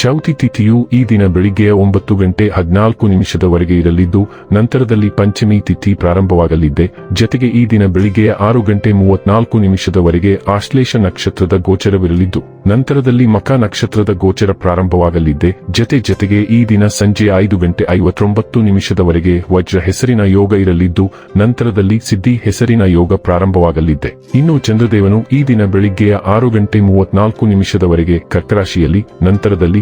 ಚೌತಿ ತಿಥಿಯು ಈ ದಿನ ಬೆಳಿಗ್ಗೆಯ ಒಂಬತ್ತು ಗಂಟೆ ಹದಿನಾಲ್ಕು ನಿಮಿಷದವರೆಗೆ ಇರಲಿದ್ದು, ನಂತರದಲ್ಲಿ ಪಂಚಮಿ ತಿಥಿ ಪ್ರಾರಂಭವಾಗಲಿದೆ. ಜತೆಗೆ ಈ ದಿನ ಬೆಳಿಗ್ಗೆಯ ಆರು ಗಂಟೆ ಮೂವತ್ನಾಲ್ಕು ನಿಮಿಷದವರೆಗೆ ಆಶ್ಲೇಷ ನಕ್ಷತ್ರದ ಗೋಚರವಿರಲಿದ್ದು, ನಂತರದಲ್ಲಿ ಮಕ ನಕ್ಷತ್ರದ ಗೋಚರ ಪ್ರಾರಂಭವಾಗಲಿದ್ದೆ ಜತೆ ಜತೆಗೆ ಈ ದಿನ ಸಂಜೆ ಐದು ಗಂಟೆ ಐವತ್ತೊಂಬತ್ತು ನಿಮಿಷದವರೆಗೆ ವಜ್ರ ಹೆಸರಿನ ಯೋಗ ಇರಲಿದ್ದು, ನಂತರದಲ್ಲಿ ಸಿದ್ಧಿ ಹೆಸರಿನ ಯೋಗ ಪ್ರಾರಂಭವಾಗಲಿದ್ದೆ ಇನ್ನು ಚಂದ್ರದೇವನು ಈ ದಿನ ಬೆಳಿಗ್ಗೆಯ ಆರು ಗಂಟೆ ಮೂವತ್ನಾಲ್ಕು ನಿಮಿಷದವರೆಗೆ ಕರ್ಕರಾಶಿಯಲ್ಲಿ, ನಂತರದಲ್ಲಿ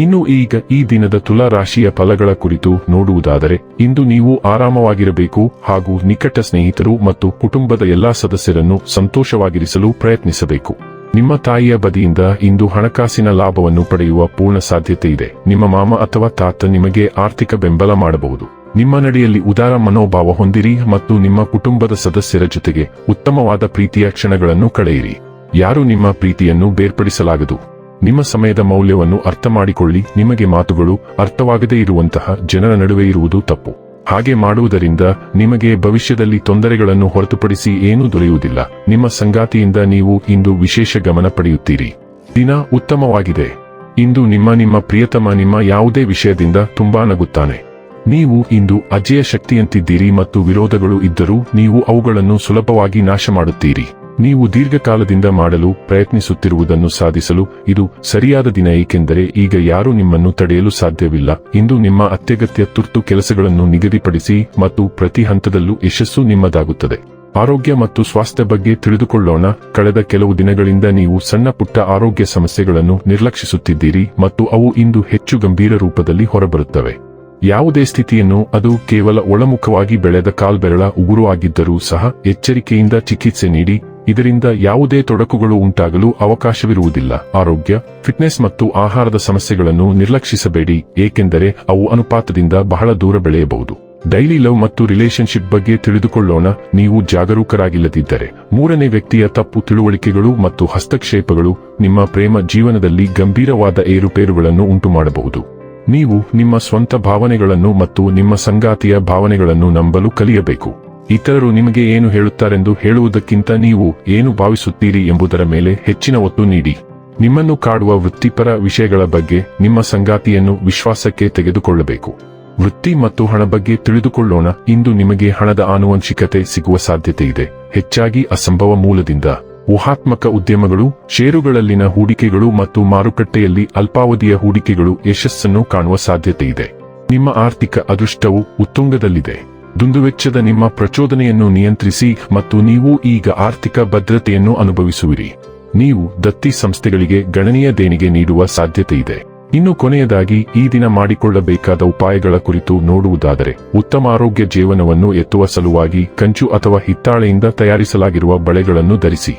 ಇನ್ನು ಈಗ ಈ ದಿನದ ತುಲಾ ರಾಶಿಯ ಫಲಗಳ ಕುರಿತು ನೋಡುವುದಾದರೆ, ಇಂದು ನೀವು ಆರಾಮವಾಗಿರಬೇಕು ಹಾಗೂ ನಿಕಟ ಸ್ನೇಹಿತರು ಮತ್ತು ಕುಟುಂಬದ ಎಲ್ಲಾ ಸದಸ್ಯರನ್ನು ಸಂತೋಷವಾಗಿರಿಸಲು ಪ್ರಯತ್ನಿಸಬೇಕು. ನಿಮ್ಮ ತಾಯಿಯ ಬದಿಯಿಂದ ಇಂದು ಹಣಕಾಸಿನ ಲಾಭವನ್ನು ಪಡೆಯುವ ಪೂರ್ಣ ಸಾಧ್ಯತೆ ಇದೆ. ನಿಮ್ಮ ಮಾಮ ಅಥವಾ ತಾತ ನಿಮಗೆ ಆರ್ಥಿಕ ಬೆಂಬಲ ಮಾಡಬಹುದು. ನಿಮ್ಮ ನಡೆಯಲ್ಲಿ ಉದಾರ ಮನೋಭಾವ ಹೊಂದಿರಿ ಮತ್ತು ನಿಮ್ಮ ಕುಟುಂಬದ ಸದಸ್ಯರ ಜೊತೆಗೆ ಉತ್ತಮವಾದ ಪ್ರೀತಿಯ ಕ್ಷಣಗಳನ್ನು ಕಳೆಯಿರಿ. ಯಾರು ನಿಮ್ಮ ಪ್ರೀತಿಯನ್ನು ಬೇರ್ಪಡಿಸಲಾಗದು? ನಿಮ್ಮ ಸಮಯದ ಮೌಲ್ಯವನ್ನು ಅರ್ಥ ಮಾಡಿಕೊಳ್ಳಿ ನಿಮಗೆ ಮಾತುಗಳು ಅರ್ಥವಾಗದೇ ಇರುವಂತಹ ಜನರ ನಡುವೆ ಇರುವುದು ತಪ್ಪು. ಹಾಗೆ ಮಾಡುವುದರಿಂದ ನಿಮಗೆ ಭವಿಷ್ಯದಲ್ಲಿ ತೊಂದರೆಗಳನ್ನು ಹೊರತುಪಡಿಸಿ ಏನೂ ದೊರೆಯುವುದಿಲ್ಲ. ನಿಮ್ಮ ಸಂಗಾತಿಯಿಂದ ನೀವು ಇಂದು ವಿಶೇಷ ಗಮನ ಪಡೆಯುತ್ತೀರಿ. ದಿನ ಉತ್ತಮವಾಗಿದೆ. ಇಂದು ನಿಮ್ಮ ನಿಮ್ಮ ಪ್ರಿಯತಮ ನಿಮ್ಮ ಯಾವುದೇ ವಿಷಯದಿಂದ ತುಂಬಾ ನಗುತ್ತಾನೆ. ನೀವು ಇಂದು ಅಜೆಯ ಶಕ್ತಿಯಂತಿದ್ದೀರಿ ಮತ್ತು ವಿರೋಧಗಳು ಇದ್ದರೂ ನೀವು ಅವುಗಳನ್ನು ಸುಲಭವಾಗಿ ನಾಶ ಮಾಡುತ್ತೀರಿ ನೀವು ದೀರ್ಘಕಾಲದಿಂದ ಮಾಡಲು ಪ್ರಯತ್ನಿಸುತ್ತಿರುವುದನ್ನು ಸಾಧಿಸಲು ಇದು ಸರಿಯಾದ ದಿನ, ಏಕೆಂದರೆ ಈಗ ಯಾರೂ ನಿಮ್ಮನ್ನು ತಡೆಯಲು ಸಾಧ್ಯವಿಲ್ಲ. ಇಂದು ನಿಮ್ಮ ಅತ್ಯಗತ್ಯ ತುರ್ತು ಕೆಲಸಗಳನ್ನು ನಿಗದಿಪಡಿಸಿ ಮತ್ತು ಪ್ರತಿ ಹಂತದಲ್ಲೂ ಯಶಸ್ಸು ನಿಮ್ಮದಾಗುತ್ತದೆ. ಆರೋಗ್ಯ ಮತ್ತು ಸ್ವಾಸ್ಥ್ಯ ಬಗ್ಗೆ ತಿಳಿದುಕೊಳ್ಳೋಣ. ಕಳೆದ ಕೆಲವು ದಿನಗಳಿಂದ ನೀವು ಸಣ್ಣ ಪುಟ್ಟ ಆರೋಗ್ಯ ಸಮಸ್ಯೆಗಳನ್ನು ನಿರ್ಲಕ್ಷಿಸುತ್ತಿದ್ದೀರಿ ಮತ್ತು ಅವು ಇಂದು ಹೆಚ್ಚು ಗಂಭೀರ ರೂಪದಲ್ಲಿ ಹೊರಬರುತ್ತವೆ. ಯಾವುದೇ ಸ್ಥಿತಿಯನ್ನು, ಅದು ಕೇವಲ ಒಳಮುಖವಾಗಿ ಬೆಳೆದ ಕಾಲ್ಬೆರಳ ಉಗುರು ಆಗಿದ್ದರೂ ಸಹ ಎಚ್ಚರಿಕೆಯಿಂದ ಚಿಕಿತ್ಸೆ ನೀಡಿ ಇದರಿಂದ ಯಾವುದೇ ತೊಡಕುಗಳು ಉಂಟಾಗಲು ಅವಕಾಶವಿರುವುದಿಲ್ಲ. ಆರೋಗ್ಯ, ಫಿಟ್ನೆಸ್ ಮತ್ತು ಆಹಾರದ ಸಮಸ್ಯೆಗಳನ್ನು ನಿರ್ಲಕ್ಷಿಸಬೇಡಿ, ಏಕೆಂದರೆ ಅವು ಅನುಪಾತದಿಂದ ಬಹಳ ದೂರ ಬೆಳೆಯಬಹುದು. ಡೈಲಿ ಲವ್ ಮತ್ತು ರಿಲೇಶನ್ಶಿಪ್ ಬಗ್ಗೆ ತಿಳಿದುಕೊಳ್ಳೋಣ, ನೀವು ಜಾಗರೂಕರಾಗಿಲ್ಲದಿದ್ದರೆ. ಮೂರನೇ ವ್ಯಕ್ತಿಯ ತಪ್ಪು ತಿಳುವಳಿಕೆಗಳು ಮತ್ತು ಹಸ್ತಕ್ಷೇಪಗಳು ನಿಮ್ಮ ಪ್ರೇಮ ಜೀವನದಲ್ಲಿ ಗಂಭೀರವಾದ ಏರುಪೇರುಗಳನ್ನು ಉಂಟುಮಾಡಬಹುದು. ನೀವು ನಿಮ್ಮ ಸ್ವಂತ ಭಾವನೆಗಳನ್ನು ಮತ್ತು ನಿಮ್ಮ ಸಂಗಾತಿಯ ಭಾವನೆಗಳನ್ನು ನಂಬಲು ಕಲಿಯಬೇಕು. ಇತರರು ನಿಮಗೆ ಏನು ಹೇಳುತ್ತಾರೆಂದು ಹೇಳುವುದಕ್ಕಿಂತ ನೀವು ಏನು ಭಾವಿಸುತ್ತೀರಿ ಎಂಬುದರ ಮೇಲೆ ಹೆಚ್ಚಿನ ಒತ್ತು ನೀಡಿ. ನಿಮ್ಮನ್ನು ಕಾಡುವ ವೃತ್ತಿಪರ ವಿಷಯಗಳ ಬಗ್ಗೆ, ನಿಮ್ಮ ಸಂಗಾತಿಯನ್ನು ವಿಶ್ವಾಸಕ್ಕೆ ತೆಗೆದುಕೊಳ್ಳಬೇಕು. ವೃತ್ತಿ ಮತ್ತು ಹಣ ಬಗ್ಗೆ ತಿಳಿದುಕೊಳ್ಳೋಣ, ಇಂದು ನಿಮಗೆ ಹಣದ ಆನುವಂಶಿಕತೆ ಸಿಗುವ ಸಾಧ್ಯತೆ ಇದೆ ಹೆಚ್ಚಾಗಿ ಅಸಂಭವ ಮೂಲದಿಂದ. ಊಹಾತ್ಮಕ ಉದ್ಯಮಗಳು, ಷೇರುಗಳಲ್ಲಿನ ಹೂಡಿಕೆಗಳು ಮತ್ತು ಮಾರುಕಟ್ಟೆಯಲ್ಲಿ ಅಲ್ಪಾವಧಿಯ ಹೂಡಿಕೆಗಳು ಯಶಸ್ಸನ್ನು ಕಾಣುವ ಸಾಧ್ಯತೆ ಇದೆ ನಿಮ್ಮ ಆರ್ಥಿಕ ಅದೃಷ್ಟವು ಉತ್ತುಂಗದಲ್ಲಿದೆ. ದುಂದುವೆಚ್ಚದ ನಿಮ್ಮ ಪ್ರಚೋದನೆಯನ್ನು ನಿಯಂತ್ರಿಸಿ ಮತ್ತು ನೀವು ಈಗ ಆರ್ಥಿಕ ಭದ್ರತೆಯನ್ನು ಅನುಭವಿಸುವಿರಿ. ನೀವು ದತ್ತಿ ಸಂಸ್ಥೆಗಳಿಗೆ ಗಣನೀಯ ದೇಣಿಗೆ ನೀಡುವ ಸಾಧ್ಯತೆ ಇದೆ. ಇನ್ನು ಕೊನೆಯದಾಗಿ, ಈ ದಿನ ಮಾಡಿಕೊಳ್ಳಬೇಕಾದ ಉಪಾಯಗಳ ಕುರಿತು ನೋಡುವುದಾದರೆ, ಉತ್ತಮ ಆರೋಗ್ಯ ಜೀವನವನ್ನು ಎತ್ತುವ ಸಲುವಾಗಿ ಕಂಚು ಅಥವಾ ಹಿತ್ತಾಳೆಯಿಂದ ತಯಾರಿಸಲಾಗಿರುವ ಬಳೆಗಳನ್ನು ಧರಿಸಿ.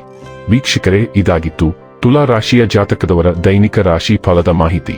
ವೀಕ್ಷಕರೇ, ಇದಾಗಿತ್ತು ತುಲಾ ರಾಶಿಯ ಜಾತಕದವರ ದೈನಿಕ ರಾಶಿ ಫಲದ ಮಾಹಿತಿ.